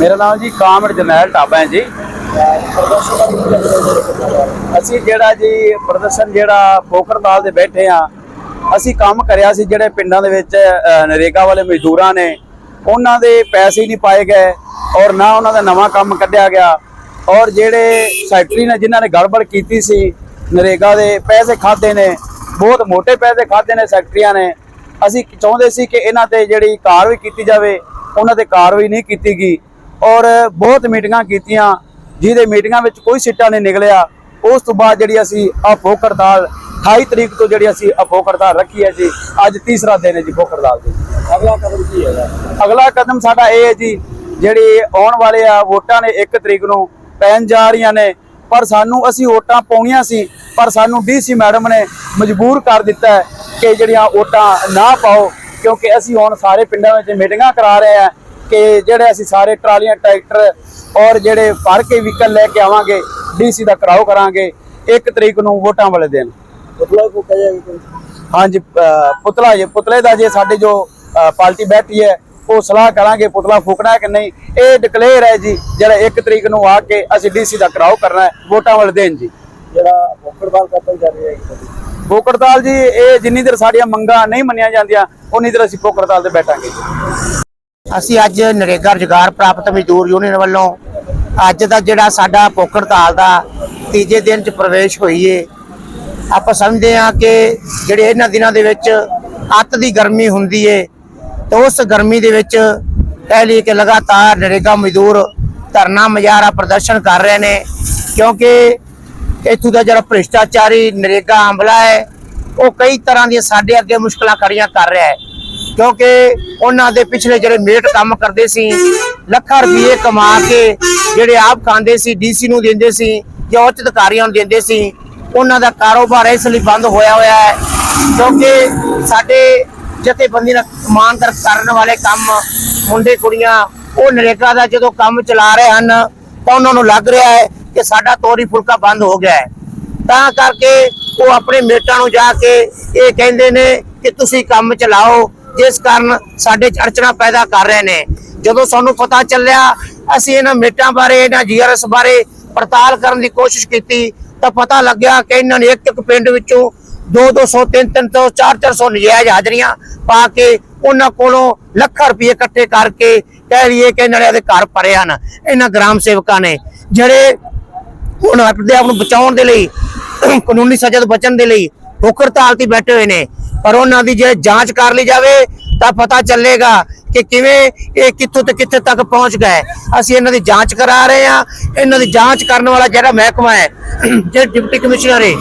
ਮੇਰਾ ਨਾਮ ਜੀ ਕਾਮਰ ਜਨੈਲ ਢਾਬਾ ਹੈ ਜੀ। ਅਸੀਂ ਜਿਹੜਾ ਜੀ ਪ੍ਰਦਰਸ਼ਨ ਜਿਹੜਾ ਪੋਖਰਦਾਲ ਦੇ ਬੈਠੇ ਆ ਅਸੀਂ ਕੰਮ ਕਰਿਆ ਸੀ ਜਿਹੜੇ ਪਿੰਡਾਂ ਦੇ ਵਿੱਚ ਨਰੇਗਾ ਵਾਲੇ ਮਜ਼ਦੂਰਾਂ ਨੇ। ਉਹਨਾਂ ਦੇ ਪੈਸੇ ਹੀ ਨਹੀਂ ਪਾਏ ਗਏ ਔਰ ਨਾ ਉਹਨਾਂ ਦਾ ਨਵਾਂ ਕੰਮ ਕੱਢਿਆ ਗਿਆ। ਔਰ ਜਿਹੜੇ ਸੈਕਟਰੀ ਨੇ ਜਿਨ੍ਹਾਂ ਨੇ ਗੜਬੜ ਕੀਤੀ ਸੀ ਨਰੇਗਾ ਦੇ ਪੈਸੇ ਖਾਦੇ ਨੇ ਬਹੁਤ ਮੋٹے ਪੈਸੇ ਖਾਦੇ ਨੇ ਸੈਕਟਰੀਆਂ ਨੇ ਅਸੀਂ ਚਾਹੁੰਦੇ ਸੀ ਕਿ ਇਹਨਾਂ ਤੇ ਜਿਹੜੀ ਕਾਰਵਾਈ ਕੀਤੀ ਜਾਵੇ ਉਹਨਾਂ ਤੇ ਕਾਰਵਾਈ ਨਹੀਂ ਕੀਤੀ ਗਈ। ਔਰ ਬਹੁਤ ਮੀਟਿੰਗਾਂ ਕੀਤੀਆਂ ਜਿਹਦੇ ਮੀਟਿੰਗਾਂ ਵਿੱਚ ਕੋਈ ਸਿੱਟਾ ਨਹੀਂ ਨਿਕਲਿਆ। ਉਸ ਤੋਂ ਬਾਅਦ ਜਿਹੜੀ ਅਸੀਂ ਆ ਭੁੱਖ ਹੜਤਾਲ 28 ਤਰੀਕ ਤੋਂ ਜਿਹੜੀ ਅਸੀਂ ਆ ਭੁੱਖ ਹੜਤਾਲ ਰੱਖੀ ਹੈ ਜੀ ਅੱਜ ਤੀਸਰਾ ਦਿਨ ਹੈ ਜੀ ਭੁੱਖ ਹੜਤਾਲ ਦੀ। ਅਗਲਾ ਕਦਮ ਕੀ ਹੈਗਾ? ਅਗਲਾ ਕਦਮ ਸਾਡਾ ਇਹ ਹੈ ਜੀ ਜਿਹੜੀ ਆਉਣ ਵਾਲੇ ਆ ਵੋਟਾਂ ਨੇ 1 ਤਰੀਕ ਨੂੰ ਪੈਣ ਜਾ ਰਹੀਆਂ ਨੇ ਪਰ ਸਾਨੂੰ ਅਸੀਂ ਵੋਟਾਂ ਪਾਉਣੀਆਂ ਸੀ ਪਰ ਸਾਨੂੰ ਡੀਸੀ ਮੈਡਮ ਨੇ ਮਜਬੂਰ ਕਰ ਦਿੱਤਾ ਹੈ ਕਿ ਜਿਹੜੀਆਂ ਵੋਟਾਂ ਨਾ ਪਾਓ ਕਿਉਂਕਿ ਅਸੀਂ ਹੁਣ ਸਾਰੇ ਪਿੰਡਾਂ ਵਿੱਚ ਮੀਟਿੰਗਾਂ ਕਰਾ ਰਹੇ ਆ ਕਿ ਜਿਹੜੇ ਅਸੀਂ ਸਾਰੇ ਟਰਾਲੀਆਂ ਟਰੈਕਟਰ ਔਰ ਜਿਹੜੇ ਭਰ ਕੇ ਵਹੀਕਲ ਲੈ ਕੇ ਆਵਾਂਗੇ ਡੀਸੀ ਦਾ ਕਰਾਓ ਕਰਾਂਗੇ 1 ਤਰੀਕ ਨੂੰ ਵੋਟਾਂ ਵਾਲੇ ਦਿਨ। ਮਤਲਬ ਕੋ ਕਹੇ ਹਾਂਜੀ ਪੁਤਲਾ ਜੇ ਪੁਤਲੇ ਦਾ ਜੇ ਸਾਡੇ ਜੋ ਪਾਰਟੀ ਬੈਠੀ ਹੈ ਉਹ ਸਲਾਹ ਕਰਾਂਗੇ ਪੁਤਲਾ ਫੂਕਣਾ ਹੈ ਕਿ ਨਹੀਂ? ਇਹ ਡਿਕਲੇਅਰ ਹੈ ਜੀ ਜਿਹੜਾ 1 ਤਰੀਕ ਨੂੰ ਆ ਕੇ ਅਸੀਂ ਡੀਸੀ ਦਾ ਕਰਾਓ ਕਰਨਾ ਹੈ ਵੋਟਾਂ ਵਾਲੇ ਦਿਨ ਜੀ। ਜਿਹੜਾ ਰਹੀ ਹੈ ਜੀ ਇਹ ਜਿੰਨੀ ਦੇਰ ਸਾਡੀਆਂ ਮੰਗਾਂ ਨਹੀਂ ਮੰਨੀਆਂ ਜਾਂਦੀਆਂ ਉਨੀ ਦੇਰ ਅਸੀਂ ਭੁੱਖ ਹੜਤਾਲ ਤੇ ਬੈਠਾਂਗੇ ਅਸੀਂ ਅੱਜ ਨਰੇਗਾ ਰੁਜ਼ਗਾਰ ਪ੍ਰਾਪਤ ਮਜ਼ਦੂਰ ਯੂਨੀਅਨ ਵੱਲੋਂ ਅੱਜ ਦਾ ਜਿਹੜਾ ਸਾਡਾ ਭੁੱਖ ਹੜਤਾਲ ਦਾ ਤੀਜੇ ਦਿਨ ਚ ਪ੍ਰਵੇਸ਼ ਹੋਈਏ ਆਪਾਂ ਸਮਝਦੇ ਹਾਂ ਕਿ ਜਿਹੜੇ ਇਹਨਾਂ ਦਿਨਾਂ ਦੇ ਵਿੱਚ ਅੱਤ ਦੀ ਗਰਮੀ ਹੁੰਦੀ ਏ ਤੇ ਉਸ ਗਰਮੀ ਦੇ ਵਿੱਚ ਕਹਿ ਲਈਏ ਕਿ ਲਗਾਤਾਰ ਨਰੇਗਾ ਮਜ਼ਦੂਰ ਧਰਨਾ ਮੁਜ਼ਾਹਰਾ ਪ੍ਰਦਰਸ਼ਨ ਕਰ ਰਹੇ ਨੇ, ਕਿਉਂਕਿ ਇੱਥੋਂ ਦਾ ਜਿਹੜਾ ਭ੍ਰਿਸ਼ਟਾਚਾਰੀ ਨਰੇਗਾ ਆਮਲਾ ਹੈ, ਉਹ ਕਈ ਤਰ੍ਹਾਂ ਦੀਆਂ ਸਾਡੇ ਅੱਗੇ ਮੁਸ਼ਕਲਾਂ ਖੜੀਆਂ ਕਰ ਰਿਹਾ ਹੈ, ਕਿਉਂਕਿ ਉਹਨਾਂ ਦੇ ਪਿਛਲੇ ਜਿਹੜੇ ਮੇਟ ਕੰਮ ਕਰਦੇ ਸੀ, ਲੱਖਾਂ ਰੁਪਏ ਕਮਾ ਕੇ ਜਿਹੜੇ ਆਪ ਖਾਂਦੇ ਸੀ, ਡੀਸੀ ਨੂੰ ਦਿੰਦੇ ਸੀ, ਜਾਂ ਉੱਚ ਅਧਿਕਾਰੀਆਂ ਨੂੰ ਦਿੰਦੇ ਸੀ, ਉਹਨਾਂ ਦਾ ਕਾਰੋਬਾਰ ਇਸ ਲਈ ਬੰਦ ਹੋਇਆ ਹੋਇਆ ਹੈ, ਕਿਉਂਕਿ ਸਾਡੇ ਜਥੇਬੰਦੀ ਨਾਲ ਸਮਾਨ ਕਰਨ ਵਾਲੇ ਕੰਮ, ਮੁੰਡੇ ਕੁੜੀਆਂ, ਉਹ ਨਰੇਗਾ ਦਾ ਜਦੋਂ ਕੰਮ ਚਲਾ ਰਹੇ ਹਨ, ਤਾਂ ਉਹਨਾਂ ਨੂੰ ਲੱਗ ਰਿਹਾ ਹੈ ਕਿ ਸਾਡਾ ਤੋਰੀ ਫੁਲਕਾ ਬੰਦ ਹੋ ਗਿਆ ਹੈ। ਤਾਂ ਕਰਕੇ ਉਹ ਆਪਣੇ ਮੇਟਾਂ ਨੂੰ ਜਾ ਕੇ ਇਹ ਕਹਿੰਦੇ ਨੇ ਕਿ ਤੁਸੀਂ ਕੰਮ ਚਲਾਓ, ਜਿਸ ਕਾਰਨ ਸਾਡੇ ਅੜਚਣਾ ਪੈਦਾ ਕਰ ਰਹੇ ਨੇ। ਜਦੋਂ ਸਾਨੂੰ ਪਤਾ ਚੱਲਿਆ, ਅਸੀਂ ਇਹਨਾਂ ਮੇਟਾਂ ਬਾਰੇ, ਇਹਨਾਂ ਜੀਆਰਐਸ ਬਾਰੇ ਪੜਤਾਲ ਕਰਨ ਦੀ ਕੋਸ਼ਿਸ਼ ਕੀਤੀ, ਤਾਂ ਪਤਾ ਲੱਗਿਆ ਕਿ ਇਹਨਾਂ ਨੇ ਇੱਕ ਇੱਕ ਪਿੰਡ ਵਿੱਚੋਂ 2-200 3-300 4-400 ਨਜਾਇਜ਼ ਹਾਜ਼ਰੀਆਂ ਪਾ ਕੇ ਉਹਨਾਂ ਕੋਲੋਂ ਲੱਖਾਂ ਰੁਪਏ ਇਕੱਠੇ ਕਰਕੇ ਕਹਿ ਲਈਏ ਕਿ ਇਹਨਾਂ ਨੇ ਘਰ ਭਰੇ ਹਨ। ਇਹਨਾਂ ਗ੍ਰਾਮ ਸੇਵਕਾਂ ਨੇ ਜਿਹੜੇ ਹੁਣ ਆਪਣੇ ਆਪ ਨੂੰ ਬਚਾਉਣ ਦੇ ਲਈ, ਕਾਨੂੰਨੀ ਸਜ਼ਾ ਤੋਂ ਬਚਣ ਦੇ ਲਈ ਭੁੱਖ ਹੜਤਾਲ ਤੇ ਬੈਠੇ ਹੋਏ ਨੇ, ਪਰ ਉਹਨਾਂ ਦੀ ਜੇ ਜਾਂਚ ਕਰ ਲਈ ਜਾਵੇ ਤਾਂ ਪਤਾ ਚੱਲੇਗਾ ਕਿ ਕਿਵੇਂ ਇਹ ਕਿੱਥੋਂ ਤੇ ਕਿੱਥੇ ਤੱਕ ਪਹੁੰਚ ਗਏ। ਅਸੀਂ ਇਹਨਾਂ ਦੀ ਜਾਂਚ ਕਰਾ ਰਹੇ ਹਾਂ। ਇਹਨਾਂ ਦੀ ਜਾਂਚ ਕਰਨ ਵਾਲਾ ਜਿਹੜਾ ਮਹਿਕਮਾ ਹੈ, ਜਿਹੜਾ ਡਿਪਟੀ ਕਮਿਸ਼ਨਰ ਹੈ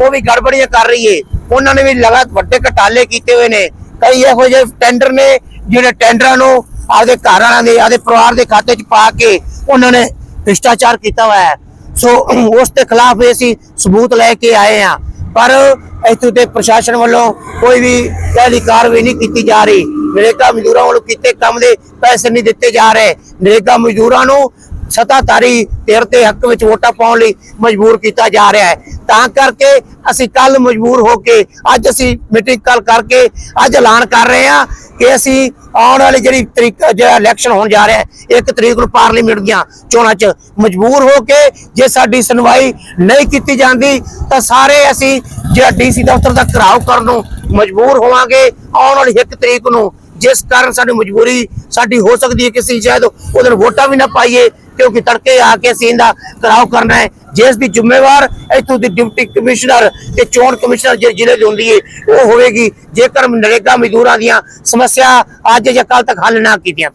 ਉਹ ਵੀ ਗੜਬੜੀਆਂ ਕਰ ਰਹੀ ਏ। ਉਹਨਾਂ ਨੇ ਵੀ ਲਗਾਤ ਵੱਡੇ ਘਟਾਲੇ ਕੀਤੇ ਹੋਏ ਨੇ। ਕਈ ਇਹੋ ਜਿਹੇ ਟੈਂਡਰ ਨੇ ਜਿਹੜੇ ਟੈਂਡਰਾਂ ਨੂੰ ਆਪਦੇ ਘਰ ਵਾਲਿਆਂ ਦੇ, ਆਪਦੇ ਪਰਿਵਾਰ ਦੇ ਖਾਤੇ 'ਚ ਪਾ ਕੇ ਉਹਨਾਂ ਨੇ ਭ੍ਰਿਸ਼ਟਾਚਾਰ ਕੀਤਾ ਹੋਇਆ ਹੈ। ਸੋ ਉਸ ਦੇ ਖਿਲਾਫ ਅਸੀਂ ਸਬੂਤ ਲੈ ਕੇ ਆਏ ਆ ਪਰ ਇੱਥੋਂ ਦੇ ਪ੍ਰਸ਼ਾਸਨ ਵੱਲੋਂ ਕੋਈ ਵੀ ਕਹਿਲੀ ਕਾਰਵਾਈ ਨਹੀਂ ਕੀਤੀ ਜਾ ਰਹੀ। ਨਰੇਗਾ ਮਜ਼ਦੂਰਾਂ ਵੱਲੋਂ ਕੀਤੇ ਕੰਮ ਦੇ ਪੈਸੇ ਨਹੀਂ ਦਿੱਤੇ ਜਾ ਰਹੇ। ਨਰੇਗਾ ਮਜ਼ਦੂਰਾਂ ਨੂੰ ਸਤਾਧਾਰੀ ਧਿਰ ਦੇ ਹੱਕ ਵਿੱਚ ਵੋਟਾਂ ਪਾਉਣ ਲਈ ਮਜਬੂਰ ਕੀਤਾ ਜਾ ਰਿਹਾ ਹੈ। ਤਾਂ ਕਰਕੇ ਅਸੀਂ ਕੱਲ ਮਜਬੂਰ ਹੋ ਕੇ ਅੱਜ ਅਸੀਂ ਮੀਟਿੰਗ ਕੱਲ ਕਰਕੇ ਅੱਜ ਐਲਾਨ ਕਰ ਰਹੇ ਹਾਂ ਕਿ ਅਸੀਂ ਆਉਣ ਵਾਲੀ ਜਿਹੜੀ ਤਰੀਕ ਜਿਹੜਾ ਇਲੈਕਸ਼ਨ ਹੋਣ ਜਾ ਰਿਹਾ ਹੈ, ਇੱਕ ਤਰੀਕ ਨੂੰ ਪਾਰਲੀਮੈਂਟ ਦੀਆਂ ਚੋਣਾਂ 'ਚ ਮਜਬੂਰ ਹੋ ਕੇ ਜੇ ਸਾਡੀ ਸੁਣਵਾਈ ਨਹੀਂ ਕੀਤੀ ਜਾਂਦੀ ਤਾਂ ਸਾਰੇ ਅਸੀਂ ਜਿਹੜਾ ਡੀਸੀ ਦਫ਼ਤਰ ਦਾ ਘਰਾਓ ਕਰਨ ਨੂੰ ਮਜਬੂਰ ਹੋਵਾਂਗੇ। ਆਉਣ ਵਾਲੀ ਇੱਕ ਤਰੀਕ ਨੂੰ ਜਿਸ ਕਾਰਨ ਸਾਡੀ ਮਜਬੂਰੀ ਸਾਡੀ ਹੋ ਸਕਦੀ ਹੈ ਕਿ ਅਸੀਂ ਸ਼ਾਇਦ ਉਹਦੇ ਦਿਨ ਵੋਟਾਂ ਵੀ ਨਾ ਪਾਈਏ। ਕਿਉਂਕਿ ਤੜਕੇ ਆ ਕੇ ਅਸੀਂ ਇਹਦਾ ਘਰਾਓ ਕਰਨਾ ਹੈ। ਜਿਸ ਦੀ ਜ਼ਿੰਮੇਵਾਰ ਇੱਥੋਂ ਦੀ ਡਿਪਟੀ ਕਮਿਸ਼ਨਰ ਤੇ ਚੋਣ ਕਮਿਸ਼ਨਰ ਜਿਹੜੇ ਜ਼ਿਲ੍ਹੇ ਦੀ ਹੁੰਦੀ ਹੈ ਉਹ ਹੋਵੇਗੀ। ਜੇਕਰ ਨਰੇਗਾ ਮਜ਼ਦੂਰਾਂ ਦੀਆਂ ਸਮੱਸਿਆ ਅੱਜ ਜਾਂ ਕੱਲ ਤੱਕ ਹੱਲ ਨਾ ਕੀਤੀਆਂ